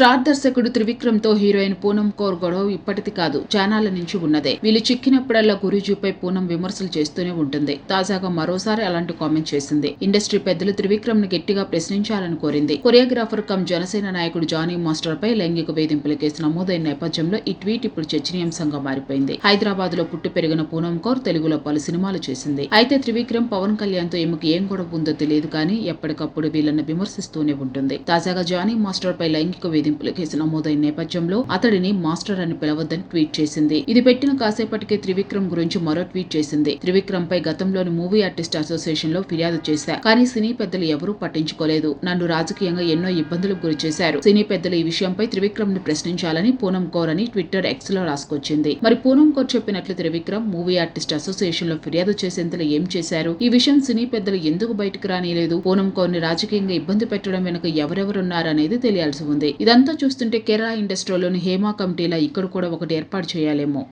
Star దర్శకుడు త్రివిక్రమ్తో heroine Poonam Kaur గొడవ ఇప్పటిది కాదు చానాల నుంచి ఉన్నదే. వీళ్ళు చిక్కినప్పుడల్లా గురూజీపై పూనం విమర్శలు చేస్తూనే ఉంటుంది. తాజాగా మరోసారి అలాంటి కామెంట్ చేసింది. ఇండస్ట్రీ పెద్దలు త్రివిక్రమ్ను గట్టిగా ప్రశ్నించాలని కోరింది. కొరియోగ్రాఫర్ కమ్ జనసేన నాయకుడు జానీ మాస్టర్ పై లైంగిక వేధింపుల కేసు నమోదైన నేపథ్యంలో ఈ ట్వీట్ ఇప్పుడు చర్చనీయాంశంగా మారిపోయింది. హైదరాబాద్లో పుట్టి పెరిగిన పూనం కౌర్ తెలుగులో పలు సినిమాలు చేసింది. అయితే త్రివిక్రమ్ పవన్ కళ్యాణ్తో ఈమెకు ఏం గొడవ ఉందో తెలియదు కానీ ఎప్పటికప్పుడు వీళ్ళని విమర్శిస్తూనే ఉంటుంది. తాజాగా జానీ మాస్టర్ పై లైంగిక వేధింపుల కేసు నమోదైన నేపథ్యంలో అతడిని మాస్టర్ అని పిలవద్దని ట్వీట్ చేసింది. ఇది పెట్టిన కాసేపటికే త్రివిక్రమ్ గురించి మరో ట్వీట్ చేసింది. త్రివిక్రమ్ పై గతంలోని మూవీ ఆర్టిస్ట్ అసోసియేషన్లో ఫిర్యాదు చేశా కానీ సినీ పెద్దలు ఎవరూ పట్టించుకోలేదు. నన్ను రాజకీయంగా ఎన్నో ఇబ్బందులకు గురి చేశారు. సినీ పెద్దలు ఈ విషయంపై త్రివిక్రమ్ని ప్రశ్నించాలని పూనం కౌర్ అని ట్విట్టర్ ఎక్స్లో రాసుకొచ్చింది. మరి పూనం కౌర్ చెప్పినట్లు త్రివిక్రమ్ మూవీ ఆర్టిస్ట్ అసోసియేషన్లో ఫిర్యాదు చేసేందులో ఏం చేశారు? ఈ విషయం సినీ పెద్దలు ఎందుకు బయటకు రానిలేదు? పూనం కౌర్ని రాజకీయంగా ఇబ్బంది పెట్టడం వెనుక ఎవరెవరున్నారనేది తెలియాల్సి ఉంది. ఇదంతా చూస్తుంటే కేరళ ఇండస్ట్రీలోని హేమా కమిటీలా ఇక్కడ కూడా ఒకటి ఏర్పాటు చేయాలేమో.